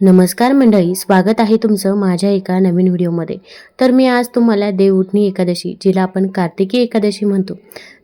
नमस्कार मंडळी स्वागत आहे तुमचं माझ्या एका नवीन व्हिडिओमध्ये. तर मी आज तुम्हाला देवउठणी एकादशी जिला आपण कार्तिकी एकादशी म्हणतो.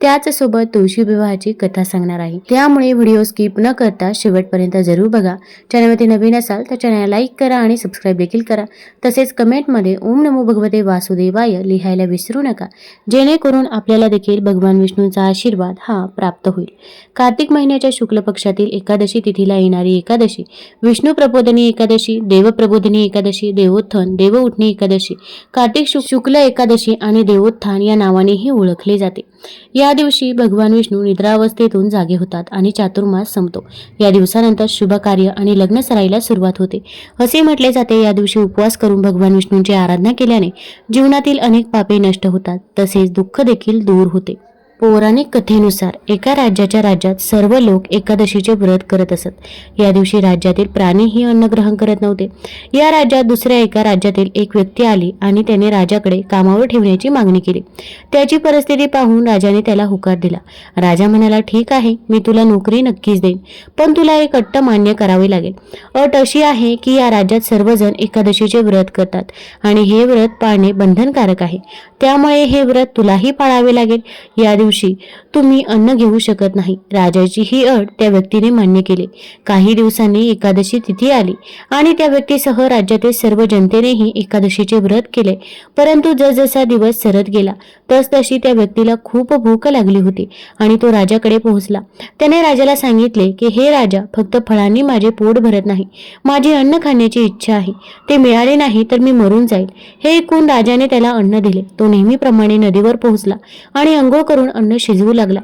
त्याचसोबत तुळशी विवाहाची कथा सांगणार आहे. त्यामुळे व्हिडिओ स्किप न करता शेवटपर्यंत जरूर बघा. चॅनलमध्ये नवीन असाल तर चॅनल लाईक करा आणि सबस्क्राईब देखील करा. तसेच कमेंटमध्ये ओम नमो भगवते वासुदेवाय लिहायला विसरू नका. जेणेकरून आपल्याला देखील भगवान विष्णूंचा आशीर्वाद हा प्राप्त होईल. कार्तिक महिन्याच्या शुक्ल पक्षातील एकादशी तिथीला येणारी एकादशी. विष्णू प्रबोधनी एकादशी देवप्रबोधिनी एकादशी देवोत्थान देवउठणी एकादशी कार्तिक शु शुक्ल एकादशी आणि देवोत्थान या नावानेही ओळखले जाते. या दिवशी भगवान विष्णू निद्रावस्थेतून जागे होतात आणि चातुर्मास संपतो. या दिवसानंतर शुभ कार्य आणि लग्न सराईला सुरुवात होते. असे म्हटले जाते या दिवशी उपवास करून भगवान विष्णूंची आराधना केल्याने जीवनातील अनेक पापे नष्ट होतात. तसेच दुःख देखील दूर होते. पौराणिक कथेनुसार एका राज्याच्या राज्यात सर्व लोक एकादशीचे व्रत करत असत. या दिवशी राज्यातील प्राणीही अन्न ग्रहण करत नव्हते. या राज्यात दुसऱ्या एका राज्यातील एक व्यक्ती आली आणि त्याने राजाकडे कामावर ठेवण्याची मागणी केली. त्याची परिस्थिती पाहून राजाने त्याला होकार दिला. राजा म्हणाला ठीक आहे मी तुला नोकरी नक्कीच देईन पण तुला एक अट्ट मान्य करावे लागेल. अट अशी आहे की या राज्यात सर्वजण एकादशीचे व्रत करतात आणि हे व्रत पाळणे बंधनकारक आहे. त्यामुळे हे व्रत तुलाही पाळावे लागेल. या दिवशी तुम्ही अन्न घेऊ शकत नाही. राजाची ही अट त्या व्यक्तीने मान्य केली. काही दिवसांनी एकादशी तिथी आली आणि त्या व्यक्तीसह राज्यातील सर्व जनतेनेही एकादशीचे व्रत केले. परंतु जसजसा दिवस सरत गेला तसतशी त्या व्यक्तीला खूप भूक लागली होती आणि तो राजाकडे पोहोचला. त्याने राजाला सांगितले की हे राजा फक्त फळांनी माझे पोट भरत नाही. माझी अन्न खाण्याची इच्छा आहे. ते मिळाले नाही तर मी मरून जाईल. हे ऐकून राजाने त्याला अन्न दिले. तो नेहमीप्रमाणे नदीवर पोहोचला आणि अंघोळ करून अन्न शिजवू लागला.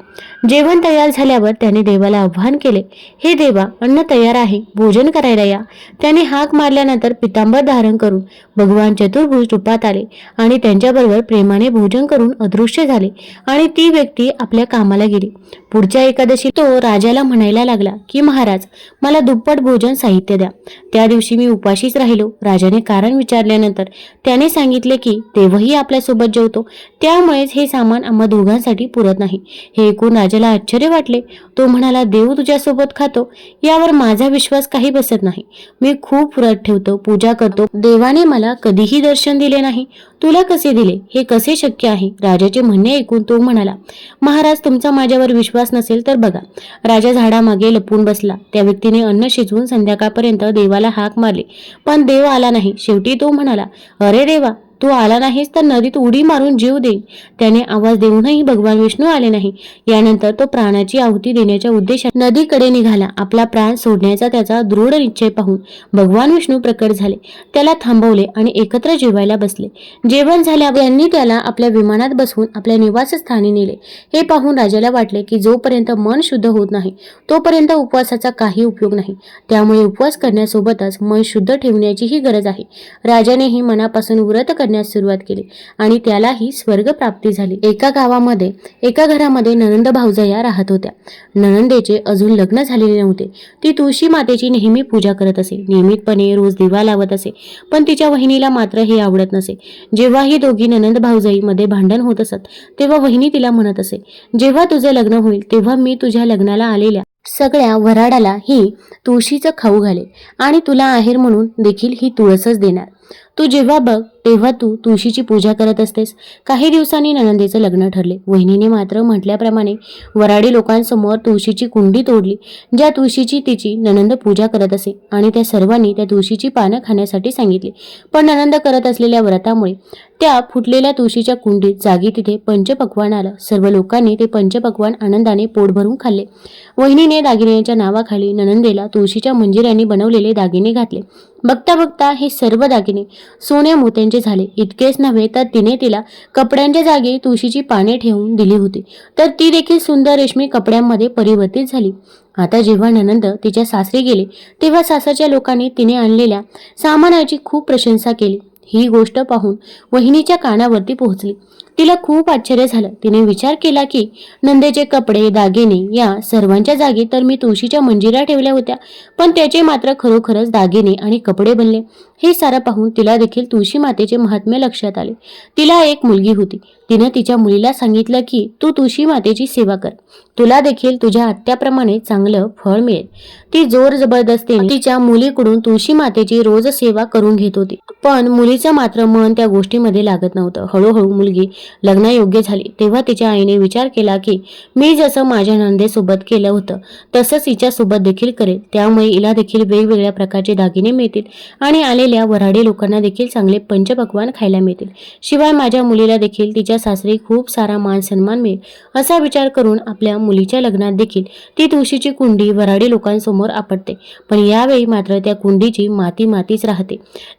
जेवण तयार झाल्यावर त्याने देवाला आव्हान केले हे देवा अन्न तयार आहे भोजन करायला या. त्याने हाक मारल्यानंतर पितांबर धारण करून भगवान चतुर्भुज रूपात आले आणि त्यांच्याबरोबर प्रेमाने भोजन करून अदृश्य झाले आणि ती व्यक्ती आपल्या कामाला गेली. पुढच्या एकादशी तो राजाला म्हणायला लागला की महाराज मला दुप्पट भोजन साहित्य द्या. त्या दिवशी मी उपाशीच राहिलो. राजाने कारण विचारल्यानंतर त्याने सांगितले की तेव्हाही आपल्यासोबत जेवतो. त्यामुळेच हे सामान आम्हा दोघांसाठी पुरत नाही. हे ऐकून राजाला आश्चर्य वाटले. तो म्हणाला देव तुझ्यासोबत खातो. यावर माझा विश्वास काही बसत नाही. मी खूप व्रत ठेवतो पूजा करतो. देवाने मला कधीही दर्शन दिले नाही. तुला कसे दिले? हे कसे शक्य आहे? राजाचे म्हणणे ऐकून तो म्हणाला महाराज तुमचा माझ्यावर विश्वास नसेल तर बघा. राजा झाडामागे लपून बसला. त्या व्यक्तीने अन्न शिजवून संध्याकाळपर्यंत देवाला हाक मारली. पण देव आला नाही. शेवटी तो म्हणाला अरे देवा तू आला नाहीस तर नदीत उडी मारून जीव देईन त्याने आवाज देऊनही भगवान विष्णू आले नाही. यानंतर तो प्राणाची आहुती देण्याच्या उद्देशाने नदीकडे निघाला. आपला प्राण सोडण्याचा त्याचा दृढ निश्चय पाहून भगवान विष्णू प्रकट झाले. त्याला थांबवले आणि एकत्र जेवायला बसले. जेवण झाल्यावर त्यांनी त्याला आपल्या विमानात बसवून आपल्या निवासस्थानी नेले. हे पाहून राजाला वाटले की जोपर्यंत मन शुद्ध होत नाही तोपर्यंत उपवासाचा काही उपयोग नाही. त्यामुळे उपवास करण्यासोबतच मन शुद्ध ठेवण्याचीही गरज आहे. राजानेही मनापासून व्रत करण्यास सुरुवात केली. आणि त्यालाही स्वर्ग प्राप्ती झाली. एका गावामध्ये एका घरामध्ये ननंद भाऊजया राहत होत्या. ननंदेचे अजून लग्न झालेले नव्हते. ती तुळशी मातेची नेहमी पूजा करत असे. नियमितपणे रोज दिवा लावत असे. पण तिच्या वहिनीला मात्र हे आवडत नसे. जेव्हा ही दोघी ननंद भाऊजाईमध्ये भांडण होत असत तेव्हा वहिनी तिला म्हणत असे जेव्हा तुझे लग्न होईल तेव्हा मी तुझ्या लग्नाला आलेल्या सगळ्या वराडाला ही तुळशीचं खाऊ घाले आणि तुला आहेर म्हणून देखील ही तुळसच देणार. तू जेव्हा बघ तेव्हा तू तुळशीची पूजा करत असतेस. काही दिवसांनी ननंदेचं लग्न ठरले. वहिनीने मात्र म्हटल्याप्रमाणे वराडी लोकांसमोर तुळशीची कुंडी तोडली ज्या तुळशीची तिची ननंद पूजा करत असे आणि त्या सर्वांनी त्या तुळशीची पानं खाण्यासाठी सांगितली. पण ननंद करत असलेल्या व्रतामुळे त्या फुटलेल्या तुळशीच्या कुंडीत जागी तिथे पंचपक्वान आलं. सर्व लोकांनी ते पंचपक्वान आनंदाने पोट भरून खाल्ले. वहिनीने दागिन्यांच्या नावाखाली ननंदेला तुळशीच्या मंजिऱ्यांनी बनवलेले दागिने घातले. बघता बघता हे सर्व दागिने सोन्या मोत्यांचे झाले. इतकेच नव्हे तर तिने तिला कपड्यांच्या जागी तुळशीची पाने ठेवून दिली होती. तर ती देखील सुंदर रेशमी कपड्यांमध्ये परिवर्तित झाली. आता जेव्हा ननंद तिच्या सासरी गेले तेव्हा सासरच्या लोकांनी तिने आणलेल्या सामानाची खूप प्रशंसा केली. ही गोष्ट पाहून वहिनीच्या कानावरती पोहोचली. तिला खूप आश्चर्य झालं. तिने विचार केला की नंदेचे कपडे दागिने या सर्वांच्या जागी तर मी तुळशीच्या मंजिरा ठेवल्या होत्या पण त्याचे मात्र खरोखरच दागिने आणि कपडे बनले. हे सारं पाहून तिला देखील तुळशी मातेचे महात्म्य लक्षात आले. तिला एक मुलगी होती. तिनं तिच्या मुलीला सांगितलं की तू तुळशी मातेची सेवा कर. तुला देखील तुझ्या आत्याप्रमाणे चांगलं फळ मिळेल. ती जोर जबरदस्तीने तिच्या मुलीकडून तुळशी मातेची रोज सेवा करून घेत होती. पण मुलीचं मात्र मन त्या गोष्टीमध्ये लागत नव्हतं. हळूहळू मुलगी लग्नायोग्य झाली. तेव्हा तिच्या आईने विचार केला की मी जसं माझ्या नंदेसोबत केलं होतं तसंच हिच्यासोबत देखील करेल त्यामुळे हिला देखील वेगवेगळ्या प्रकारचे दागिने मिळतील आणि आलेल्या वऱ्हाडी लोकांना देखील चांगले पंचपक्वान खायला मिळतील. शिवाय माझ्या मुलीला देखील तिच्या सासरी खूप सारा मान सन्मान मिळेल असा विचार करून आपल्या मुलीच्या लग्नात देखील ती तुळशीची कुंडी वऱ्हाडी लोकांसमोर आपटते. पण यावेळी मात्र त्या कुंडीची माती मातीच राहते.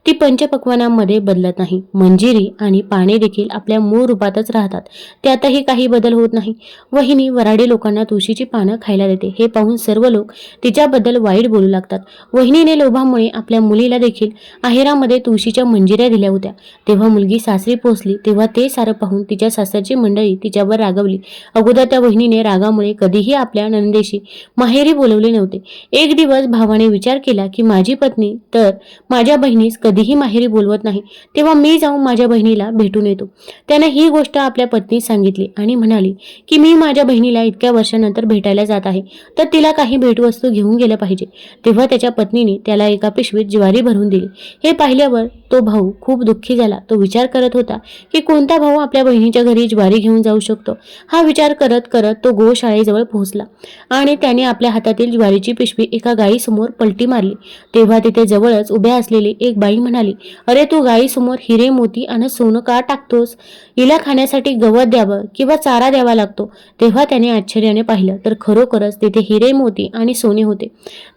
ती पंचपक्वानांमध्ये बदलत नाही. मंजिरी आणि पाने देखील आपल्या मूळ रूपातच राहतात. त्यातही काही बदल होत नाही. वहिनी वराडी लोकांना तुळशीची पानं खायला देते. हे पाहून सर्व लोक तिच्याबद्दल वाईट बोलू लागतात. वहिनीने लोभामुळे आपल्या मुलीला देखील आहेरामध्ये तुळशीच्या मंजिऱ्या दिल्या होत्या. तेव्हा मुलगी सासरी पोहोचली. तेव्हा ते सारं पाहून तिच्या सासरची मंडळी तिच्यावर रागवली. अगोदर त्या वहिनीने रागामुळे कधीही आपल्या नंदेशी माहेरी बोलवले नव्हते. एक दिवस भावाने विचार केला की माझी पत्नी तर माझ्या बहिणीस कधीही माहेरी बोलवत नाही. तेव्हा मी जाऊन माझ्या बहिणीला भेटून येतो. त्याने ही ही गोष्ट आपल्या पत्नीस सांगितली आणि म्हणाली की मी माझ्या बहिणीला इतक्या वर्षानंतर भेटायला जात आहे तर तिला काही भेटवस्तू घेऊन गेलं पाहिजे. तेव्हा त्याच्या पत्नीने त्याला एका पिशवीत ज्वारी भरून दिली. हे पाहिल्यावर तो भाऊ खूप दुःखी झाला. तो विचार करत होता की कोणता भाऊ आपल्या बहिणीच्या घरी ज्वारी घेऊन जाऊ शकतो? हा विचार करत करत तो गोशाळेजवळ पोहोचला आणि त्याने आपल्या हातातील ज्वारीची पिशवी एका गायीसमोर पलटी मारली. तेव्हा तिथे जवळच उभ्या असलेली एक बाई म्हणाली अरे तू गायीसमोर हिरे मोती आणि सोनं का टाकतोस? हिला खाण्यासाठी गवत द्यावं किंवा चारा द्यावा लागतो. तेव्हा त्याने आश्चर्याने पाहिलं तर खरोखरच तिथे हिरे मोती आणि सोने होते.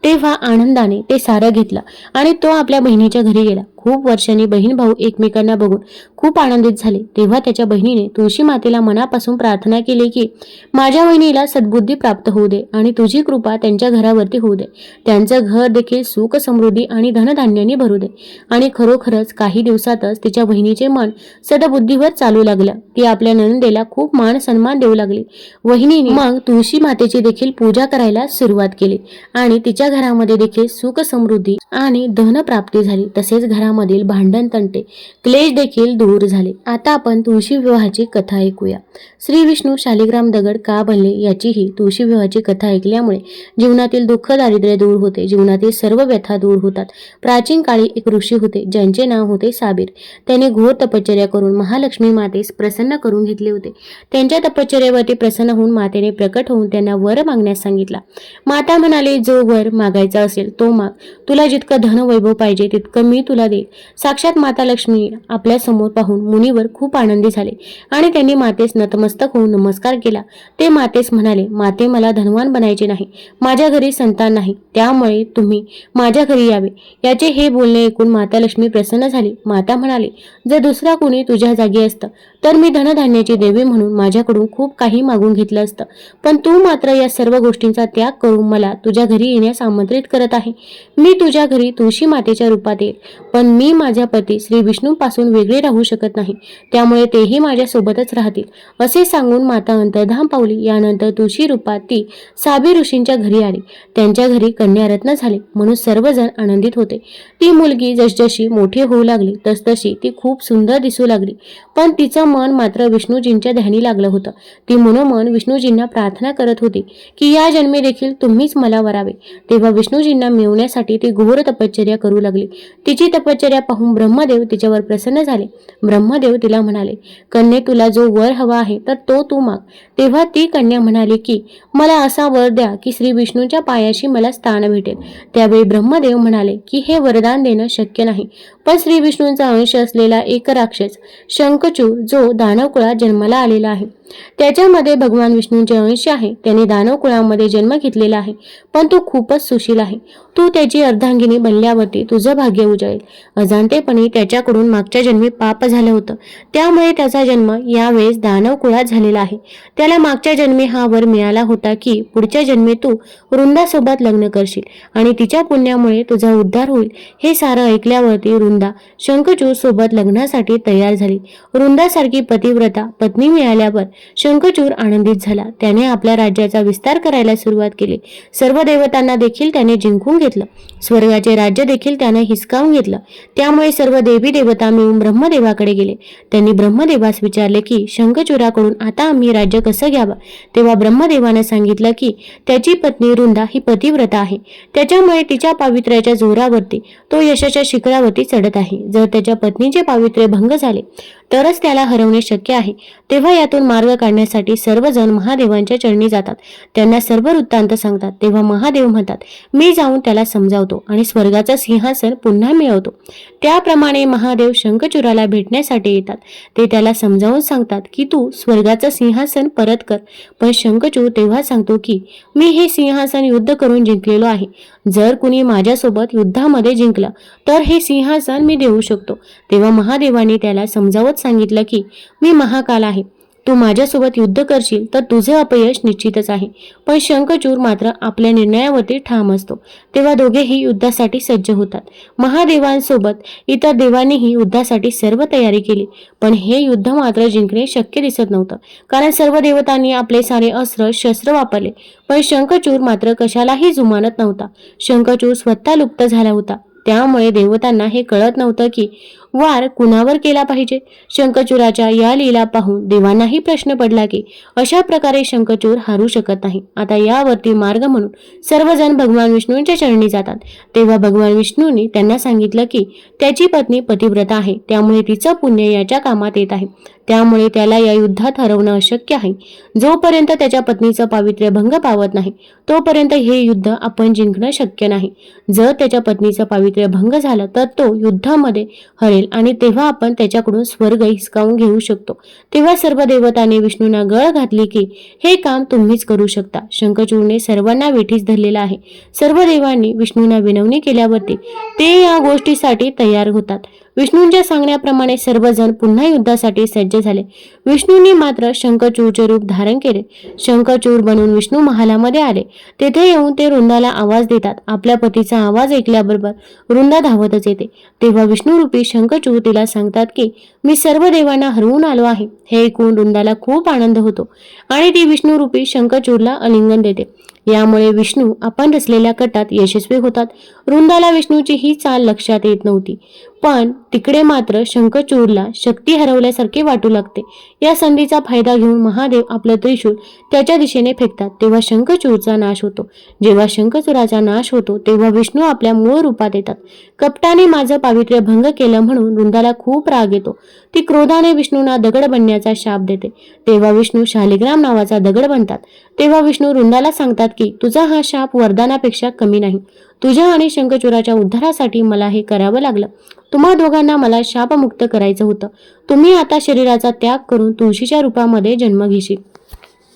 तेव्हा आनंदाने ते सारं घेतलं आणि तो आपल्या बहिणीच्या घरी गेला. खूप वर्षांनी बहीण भाऊ एकमेकांना बघून खूप आनंदित झाले. तेव्हा त्याच्या बहिणीने तुळशी मातेला मनापासून प्रार्थना केली की माझ्या बहिणीला सद्बुद्धी प्राप्त होऊ दे आणि तुझी कृपा त्यांच्या घरावरती होऊ दे. त्यांचं घर देखील सुख समृद्धी आणि धनधान्याने भरू दे. आणि खरोखरच काही दिवसातच तिच्या बहिणीचे मन सदबुद्धीवर चालू लागलं. ती आपल्या नंदेला खूप मान सन्मान देऊ लागली. वहिनीने मग तुळशी मातेची देखील पूजा करायला सुरुवात केली आणि तिच्या घरामध्ये देखील सुख समृद्धी आणि धन प्राप्ती झाली. तसेच घरामध्ये घरामधील भांडण तंटे क्लेश देखील दूर झाले. आता आपण तुळशी विवाहाची कथा ऐकूया. श्री विष्णू शालिग्राम दगड का बनले याचीही तुळशी विवाहाची कथा ऐकल्यामुळे जीवनातील दुःख दारिद्र्य दूर होते. जीवनातील सर्व व्यथा दूर होतात. प्राचीन काळी एक ऋषी होते ज्यांचे नाव होते साबीर. त्याने घोर तपश्चर्या करून महालक्ष्मी मातेस प्रसन्न करून घेतले होते. त्यांच्या तपश्चर्यावरती प्रसन्न होऊन मातेने प्रकट होऊन त्यांना वर मागण्यास सांगितला. माता म्हणाले जो वर मागायचा असेल तो माग. तुला जितकं धन वैभव पाहिजे तितकं मी तुला दे साक्षात माता लक्ष्मी आपल्यासमोर पाहून मुनीवर खूप आनंदी झाले आणि त्यांनी मातेस नतमस्तक होऊन नमस्कार केला. ते मातेस म्हणाले माते मला धनवान बनायचे नाही. माझ्या घरी संतान नाही. त्यामुळे तुम्ही माझ्या घरी यावे. याचे हे बोलणे ऐकून माता लक्ष्मी प्रसन्न झाली. माता म्हणाले जर दुसरा कोणी तुझ्या जागी असतं तर मी धनधान्याची देवी म्हणून माझ्याकडून खूप काही मागून घेतलं असतं. पण तू मात्र या सर्व गोष्टींचा त्याग करून मला तुझ्या घरी येण्यास आमंत्रित करत आहे. मी तुझ्या घरी तुळशी मातेच्या रूपात येईल. पण मी माझ्या पती श्री विष्णूपासून वेगळे राहू शकत नाही. त्यामुळे तेही माझ्यासोबतच राहतील. असे सांगून माता अंतर्धाम पावली. यानंतर तुळशी रूपात ती साबी ऋषींच्या घरी आली. त्यांच्या घरी कन्यारत्न झाले. म्हणून सर्वजण आनंदित होते. ती मुलगी जसजशी मोठी होऊ लागली तसतशी ती खूप सुंदर दिसू लागली. पण तिचं मन मात्र विष्णूजींच्या ध्यानी लागलं होतं. ती मनोमन विष्णूजींना प्रार्थना करत होती की या जन्मे देखील तुम्हीच मला वरावे. तेव्हा विष्णूजींना मिळवण्यासाठी ती घोर तपश्चर्या करू लागली. तिची तपश्चर्या पाहून ब्रह्मदेव तिच्यावर प्रसन्न झाले. ब्रह्मदेव तिला म्हणाले कन्ये तुला जो वर हवा आहे तर तो तू माग. तेव्हा ती कन्या म्हणाली की मला असा वर द्या की श्री विष्णूच्या पायाशी मला स्थान भेटेल. त्यावेळी ब्रह्मदेव म्हणाले की हे वरदान देणं शक्य नाही पण श्री विष्णूंचा अंश असलेला एक राक्षस शंकचू जो दानवकुळात जन्माला आलेला आहे त्याच्यामध्ये भगवान विष्णूंचे अंश आहे. त्याने दानव कुळामध्ये जन्म घेतलेला आहे. पण तू खूपच सुशील आहे. तू त्याची अर्धांगिनी बनल्यावरती तुझं भाग्य उजळेल. अजाणतेपणी त्याच्याकडून मागच्या जन्मी पाप झालं होतं. त्यामुळे त्याचा जन्म यावेळेस दानव कुळात झालेला आहे. त्याला मागच्या जन्मी हा वर मिळाला होता की पुढच्या जन्मी तू वृंदासोबत लग्न करशील आणि तिच्या पुण्यामुळे तुझा उद्धार होईल. हे सारं ऐकल्यावरती वृंदा शंखचूर सोबत लग्नासाठी तयार झाली. वृंदासारखी पतिव्रता पत्नी मिळाल्यावर शंखचूर आनंदित झाला. त्याने आपल्या राज्याचा विस्तार करायला सुरुवात केली. सर्व देवतांना देखील त्याने जिंकून घेतलं. स्वर्गाचे राज्य देखील त्याने हिसकावून घेतलं. त्यामुळे सर्व देवी देवता मिळून ब्रह्मदेवाकडे गेले. त्यांनी ब्रह्मदेवास विचारले की शंखचूराकडून आता आम्ही राज्य कसं घ्यावं? तेव्हा ब्रह्मदेवाने सांगितलं की त्याची पत्नी वृंदा ही पतिव्रता आहे. त्याच्यामुळे तिच्या पावित्र्याच्या जोरावरती तो यशाच्या शिखरावरती चढत आहे. जर त्याच्या पत्नीचे पावित्र्य भंग झाले तरच त्याला हरवणे शक्य आहे. तेव्हा यातून मार्ग काढण्यासाठी सर्वजण महादेवांच्या चरणी जातात. त्यांना सर्व वृत्तांत सांगतात. तेव्हा महादेव म्हणतात मी जाऊन त्याला समजावतो आणि स्वर्गाचा सिंहासन पुन्हा मिळवतो. त्याप्रमाणे महादेव शंखचूराला भेटण्यासाठी येतात. ते त्याला समजावून सांगतात की तू स्वर्गाचं सिंहासन परत कर. पण शंखचूर तेव्हा सांगतो की मी हे सिंहासन युद्ध करून जिंकलेलो आहे. जर कुणी माझ्यासोबत युद्धामध्ये जिंकलं तर हे सिंहासन मी देऊ शकतो. तेव्हा महादेवाने त्याला समजावत सांगितलं की मी महाकाल आहे. तू माझ्यासोबत युद्ध करशील तर तुझे अपयश निश्चितच आहे. पण शंखचूर मात्र आपल्या निर्णयावरती ठाम असतो. तेव्हा दोघेही युद्धासाठी सज्ज होतात. महादेवांसोबत इतर देवांनीही युद्धासाठी सर्व तयारी केली. पण हे युद्ध मात्र जिंकणे शक्य दिसत नव्हतं. कारण सर्व देवतांनी आपले सारे अस्त्र शस्त्र वापरले. पण शंखचूर मात्र कशालाही जुमानत नव्हता. शंखचूर स्वतः लुप्त झाला होता. त्यामुळे देवतांना हे कळत नव्हतं की वार कुणावर केला पाहिजे? शंखचूराच्या या लीला पाहून देवांनाही प्रश्न पडला की अशा प्रकारे शंखचूर हारू शकत नाही. आता यावरती मार्ग म्हणून सर्वजण भगवान विष्णूंच्या चरणी जातात. तेव्हा भगवान विष्णूंनी त्यांना सांगितलं की त्याची पत्नी पतिव्रता आहे. त्यामुळे तिचं पुण्य याच्या कामात येत आहे. त्यामुळे त्याला या युद्धात हरवणं अशक्य आहे. जोपर्यंत त्याच्या पत्नीचं पावित्र्य भंग पावत नाही तोपर्यंत हे युद्ध आपण जिंकणं शक्य नाही. जर त्याच्या पत्नीचं पावित्र्य भंग झालं तर तो युद्धामध्ये हरेल. आणि तेव्हा आपण त्याच्याकडून स्वर्ग हिसकावून घेऊ शकतो. तेव्हा सर्व देवताने विष्णूंना गळ घातली की हे काम तुम्हीच करू शकता. शंखचूडने सर्वांना वेठीस धरलेला आहे. सर्व देवांनी विष्णूंना विनवणी केल्यावरती ते या गोष्टीसाठी तयार होतात. विष्णूंच्या सांगण्याप्रमाणे सर्वजण पुन्हा युद्धासाठी सज्ज झाले. विष्णूंनी मात्र शंखचूरचे रूप धारण केले. शंखचूर बनून विष्णू महालामध्ये आले. तेथे येऊन ते वृंदाला आवाज देतात. आपल्या पतीचा आवाज ऐकल्याबरोबर वृंदा धावतच येते. तेव्हा विष्णूरूपी शंखचूर तिला सांगतात की मी सर्व देवांना हरवून आलो आहे. हे ऐकून वृंदाला खूप आनंद होतो. आणि ती विष्णूरूपी शंखचूरला अलिंगन देते. यामुळे विष्णू आपण रचलेल्या कटात यशस्वी होतात. वृंदाला विष्णूची ही चाल लक्षात येत नव्हती. पण तिकडे मात्र शंखचूरला शक्ती हरवल्यासारखे वाटू लागते. या संधीचा फायदा घेऊन महादेव आपलं त्रिशूल त्याच्या दिशेने फेकतात तेव्हा शंखचूरचा नाश होतो. जेव्हा शंखचूराचा नाश होतो तेव्हा विष्णू आपल्या मूळ रूपात येतात. कपटाने माझं पावित्र्य भंग केलं म्हणून वृंदाला खूप राग येतो. ती क्रोधाने विष्णूंना दगड बनण्याचा शाप देते. तेव्हा विष्णू शालिग्राम नावाचा दगड बनतात. तेव्हा विष्णू वृंदाला सांगतात की तुझा हा शाप वरदानापेक्षा कमी नाही. तुझ्या आणि शंखचूराच्या उद्धारासाठी मला हे करावं लागलं. तुम्हा दोघांना मला शापमुक्त करायचं होतं. तुम्ही आता शरीराचा त्याग करून तुळशीच्या रूपामध्ये जन्म घेशील.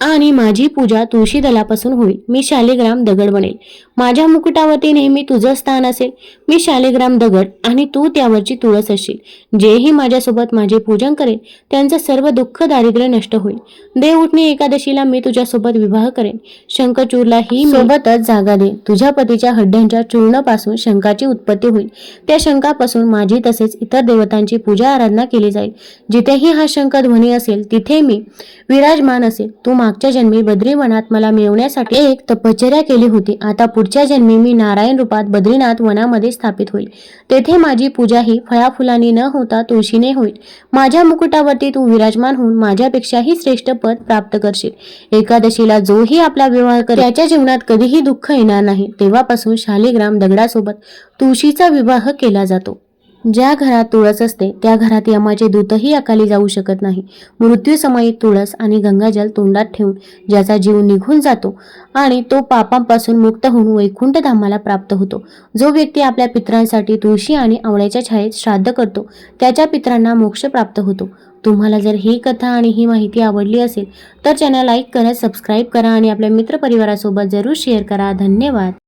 आणि माझी पूजा तुळशी दलापासून होईल. मी शालिग्राम दगड बनेल. माझ्या मुकुटावरती नेहमी तुझं स्थान असेल. मी शालिग्राम दगड आणि तू त्यावरची तुळस असशील जेही माझ्यासोबत माझे पूजन करेल त्यांचं सर्व दुःख दारिद्र्य नष्ट होईल. देव उठणे एकादशीला मी तुझ्यासोबत विवाह करेन. शंखचूरला ही सोबतच जागा दे तुझ्या पतीच्या हड्ड्यांच्या चूर्णापासून शंखाची उत्पत्ती होईल. त्या शंखापासून माझी तसेच इतर देवतांची पूजा आराधना केली जाईल. जिथेही हा शंख ध्वनी असेल तिथे मी विराजमान असेल. तू मागच्या जन्मी बद्रीवनात मला मिळवण्यासाठी एक तपश्चर्या केली होती. आता पुढच्या जन्मी मी नारायण रूपात बद्रीनाथ वनामध्ये स्थापित होईल. तेथे माझी पूजा ही फळाफुलांनी न होता तुळशीने होईल. माझ्या मुकुटावरती तू विराजमान होऊन माझ्यापेक्षाही श्रेष्ठ पद प्राप्त करशील. एकादशीला जोही आपला विवाह करेल. त्याच्या जीवनात कधीही दुःख येणार नाही. तेव्हापासून शालिग्राम दगडासोबत तुळशीचा विवाह केला जातो. ज्या घरात तुळस असते त्या घरात यमाचे दूतही अकाली जाऊ शकत नाही. मृत्यूसमयी तुळस आणि गंगाजल तोंडात ठेवून ज्याचा जीव निघून जातो आणि तो पापांपासून मुक्त होऊन वैकुंठ धामाला प्राप्त होतो. जो व्यक्ती आपल्या पित्रांसाठी तुळशी आणि आवळ्याच्या छायेत श्राद्ध करतो त्याच्या पितरांना मोक्ष प्राप्त होतो. तुम्हाला जर ही कथा आणि ही माहिती आवडली असेल तर चॅनल लाईक करा सबस्क्राईब करा आणि आपल्या मित्रपरिवारासोबत जरूर शेअर करा. धन्यवाद.